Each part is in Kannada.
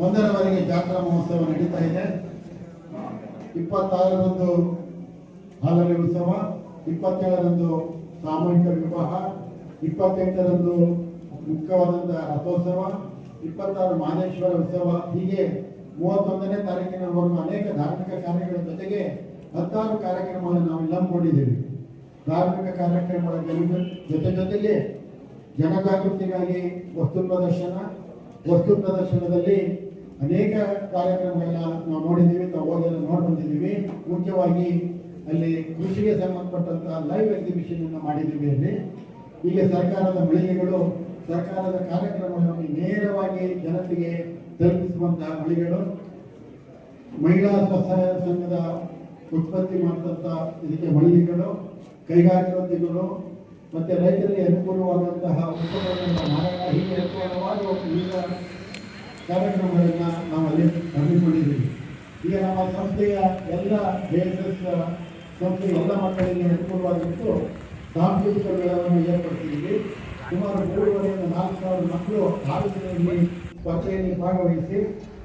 ಒಂದರವರೆಗೆ ಜಾತ್ರಾ ಮಹೋತ್ಸವ ನಡೀತಾ ಇದೆ. ಇಪ್ಪತ್ತಾರರಂದು ಹಲವೆ ಉತ್ಸವ ಇಪ್ಪತ್ತೇಳರಂದು ಸಾಮೂಹಿಕ ವಿವಾಹ ಇಪ್ಪತ್ತೆಂಟರಂದು ಮುಖ್ಯವಾದಂತಹ ರಥೋತ್ಸವ, ಇಪ್ಪತ್ತಾರು ಮಾದೇಶ್ವರ ಉತ್ಸವ. ಹೀಗೆ ಮೂವತ್ತೊಂದನೇ ತಾರೀಕಿನವರೆಗೂ ಅನೇಕ ಧಾರ್ಮಿಕ ಕಾರ್ಯಗಳ ಜೊತೆಗೆ ಹತ್ತಾರು ಕಾರ್ಯಕ್ರಮಗಳನ್ನು ನಾವು ಹಮ್ಮಿಕೊಂಡಿದ್ದೀವಿ ಧಾರ್ಮಿಕ ಕಾರ್ಯಕ್ರಮಗಳ ಜೊತೆ ಜೊತೆಗೆ ಜನಜಾಗೃತಿಗಾಗಿ ವಸ್ತು ಪ್ರದರ್ಶನ ವಸ್ತು ಪ್ರದರ್ಶನದಲ್ಲಿ ಅನೇಕ ಕಾರ್ಯಕ್ರಮಗಳನ್ನ ನಾವು ನೋಡಿದ್ದೀವಿ ಹೋಗೆಲ್ಲ ನೋಡಿ ಬಂದಿದ್ದೀವಿ ಮುಖ್ಯವಾಗಿ ಅಲ್ಲಿ ಕೃಷಿಗೆ ಸಂಬಂಧಪಟ್ಟಂತಹ ಲೈವ್ ಎಕ್ಸಿಬಿಷನ್ ಅನ್ನು ಮಾಡಿದ್ದೀವಿ ಅಲ್ಲಿ. ಈಗ ಸರ್ಕಾರದ ಮಳಿಗೆಗಳು, ಸರ್ಕಾರದ ಕಾರ್ಯಕ್ರಮಗಳನ್ನು ನೇರವಾಗಿ ಜನತೆಗೆ ತಲುಪಿಸುವಂತಹ ಮಳಿಗೆಗಳು. ಮಹಿಳಾ ಸ್ವಸಹಾಯ ಸಂಘದ ಉತ್ಪತ್ತಿ ಮಾಡಿದಂಥ ಇದಕ್ಕೆ ಮಳಿಗೆಗಳು, ಕೈಗಾರಿಕೋದ್ಯಮಿಗಳು, ಮತ್ತೆ ರೈತರಿಗೆ ಅನುಕೂಲವಾದಂತಹ ಹೀಗೆ ಹಲವಾರು ವಿವಿಧ ಕಾರ್ಯಕ್ರಮಗಳನ್ನು ನಾವು ಅಲ್ಲಿ ಹಮ್ಮಿಕೊಂಡಿದ್ದೀವಿ. ಈಗ ನಮ್ಮ ಸಂಸ್ಥೆಯ ಎಲ್ಲ ಬೇಸಸ್ ಸಂಸ್ಥೆ ಎಲ್ಲ ಮಕ್ಕಳಿಗೆ ಅನುಕೂಲವಾಗಿತ್ತು ಸಾಂಸ್ಕೃತಿಕ ಮೇಳವನ್ನು ಏರ್ಪಡಿಸಿದ್ದೀವಿ. ಸುಮಾರು ಮೂರುವರೆಯಿಂದ ನಾಲ್ಕು ಸಾವಿರ ಮಕ್ಕಳು ಆಲೋಚನೆಯಲ್ಲಿ ಸ್ಪರ್ಧೆಯಲ್ಲಿ ಭಾಗವಹಿಸಿ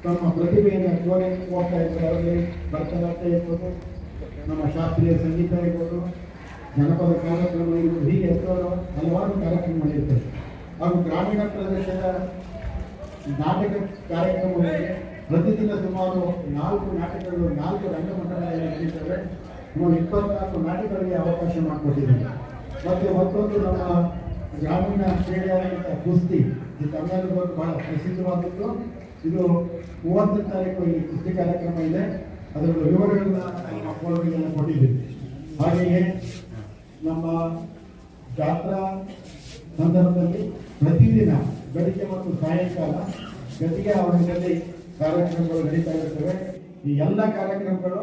ತಮ್ಮ ಪ್ರತಿಭೆಯನ್ನು ತೋರಿ ಹೋಗ್ತಾ ಇದ್ದಾರೆ. ಅವರಿಗೆ ಭರತನಾಟ್ಯ ಇರ್ಬೋದು, ನಮ್ಮ ಶಾಸ್ತ್ರೀಯ ಸಂಗೀತ ಇರ್ಬೋದು, ಜನಪದ ಕಾರ್ಯಕ್ರಮ ಇರ್ಬೋದು, ಹೀಗೆ ಹಲವಾರು ಕಾರ್ಯಕ್ರಮಗಳಿರ್ತವೆ. ಹಾಗೂ ಗ್ರಾಮೀಣ ಪ್ರದೇಶದ ನಾಟಕ ಕಾರ್ಯಕ್ರಮಗಳಿಗೆ ಪ್ರತಿದಿನ ಸುಮಾರು ನಾಲ್ಕು ನಾಟಕಗಳು, ನಾಲ್ಕು ರಂಗಮಂಡಲಗಳಲ್ಲಿ ನಡೆಯುತ್ತವೆ. ಸುಮಾರು ಇಪ್ಪತ್ನಾಲ್ಕು ನಾಟಕಗಳಿಗೆ ಅವಕಾಶ ಮಾಡಿಕೊಟ್ಟಿದ್ದೇವೆ ಮತ್ತು ಮತ್ತೊಂದು ನಮ್ಮ ಗ್ರಾಮೀಣ ಕ್ರೀಡೆಯಾದಂಥ ಕುಸ್ತಿ ಇದು ತಮಿಳುನಾಡು ಬಹಳ ಪ್ರಸಿದ್ಧವಾದದ್ದು ಇದು ಮೂವತ್ತನೇ ತಾರೀಕು ಇಲ್ಲಿ ಕುಸ್ತಿ ಕಾರ್ಯಕ್ರಮ ಇದೆ. ಅದರ ವಿವರಗಳನ್ನ ನಮ್ಮ ಫೋನ್ಗೆಲ್ಲ ಕೊಟ್ಟಿದ್ದೀವಿ. ಹಾಗೆಯೇ ನಮ್ಮ ಜಾತ್ರಾ ಸಂದರ್ಭದಲ್ಲಿ ಪ್ರತಿದಿನ ಬೆಳಿಗ್ಗೆ ಮತ್ತು ಸಾಯಂಕಾಲ ಜೊತೆಗೆ ಅವರಿನಲ್ಲಿ ಕಾರ್ಯಕ್ರಮಗಳು ನಡೀತಾ ಇರ್ತವೆ ಈ ಎಲ್ಲ ಕಾರ್ಯಕ್ರಮಗಳು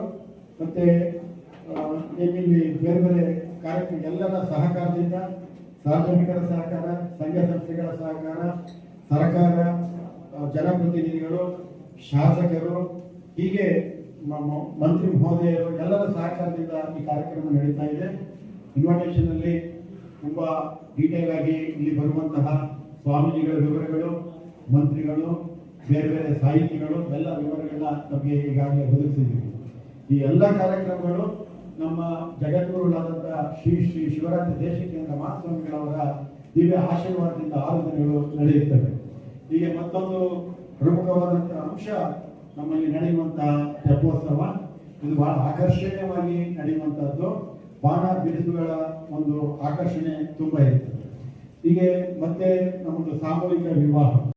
ಮತ್ತೆ ಇಲ್ಲಿ ಬೇರೆ ಬೇರೆ ಕಾರ್ಯಕ್ರಮ, ಎಲ್ಲರ ಸಹಕಾರದಿಂದ, ಸಾರ್ವಜನಿಕರ ಸಹಕಾರ, ಸಂಘ ಸಂಸ್ಥೆಗಳ ಸಹಕಾರ, ಸರ್ಕಾರ ಜನಪ್ರತಿನಿಧಿಗಳು, ಶಾಸಕರು, ಹೀಗೆ ಮಂತ್ರಿ ಮಹೋದಯರು ಎಲ್ಲರ ಸಹಕಾರದಿಂದ ಈ ಕಾರ್ಯಕ್ರಮ ನಡೀತಾ ಇದೆ. ಇನ್ವಿಟೇಷನ್ ಅಲ್ಲಿ ತುಂಬಾ ಡೀಟೇಲ್ ಆಗಿ ಇಲ್ಲಿ ಬರುವಂತಹ ಸ್ವಾಮೀಜಿಗಳ ವಿವರಗಳು, ಮಂತ್ರಿಗಳು, ಬೇರೆ ಬೇರೆ ಸಾಹಿತಿಗಳು, ಎಲ್ಲ ವಿವರಗಳನ್ನ ನಮಗೆ ಈಗಾಗಲೇ ಒದಗಿಸಿದ್ದೀವಿ. ಈ ಎಲ್ಲ ಕಾರ್ಯಕ್ರಮಗಳು ನಮ್ಮ ಜಗದ್ಗುರುಗಳಾದಂತಹ ಶ್ರೀ ಶ್ರೀ ಶಿವರಾತ್ರಿ ದೇಶಿಕೇಂದ್ರ ಮಹಾಸ್ವಾಮಿಗಳವರ ದಿವ್ಯ ಆಶೀರ್ವಾದದಿಂದ ಆರು ದಿನಗಳು ನಡೆಯುತ್ತವೆ. ಹೀಗೆ ಮತ್ತೊಂದು ಪ್ರಮುಖವಾದಂತಹ ಅಂಶ ನಮ್ಮಲ್ಲಿ ನಡೆಯುವಂತಹ ತೆಪ್ಪೋತ್ಸವ. ಇದು ಬಹಳ ಆಕರ್ಷಣೀಯವಾಗಿ ನಡೆಯುವಂತಹದ್ದು ಬಾಣ ಬಿರುಸುಗಳ ಒಂದು ಆಕರ್ಷಣೆ ತುಂಬಾ ಇರ್ತದೆ. ಹೀಗೆ ಮತ್ತೆ ನಮ್ಮದು ಸಾಮೂಹಿಕ ವಿವಾಹ.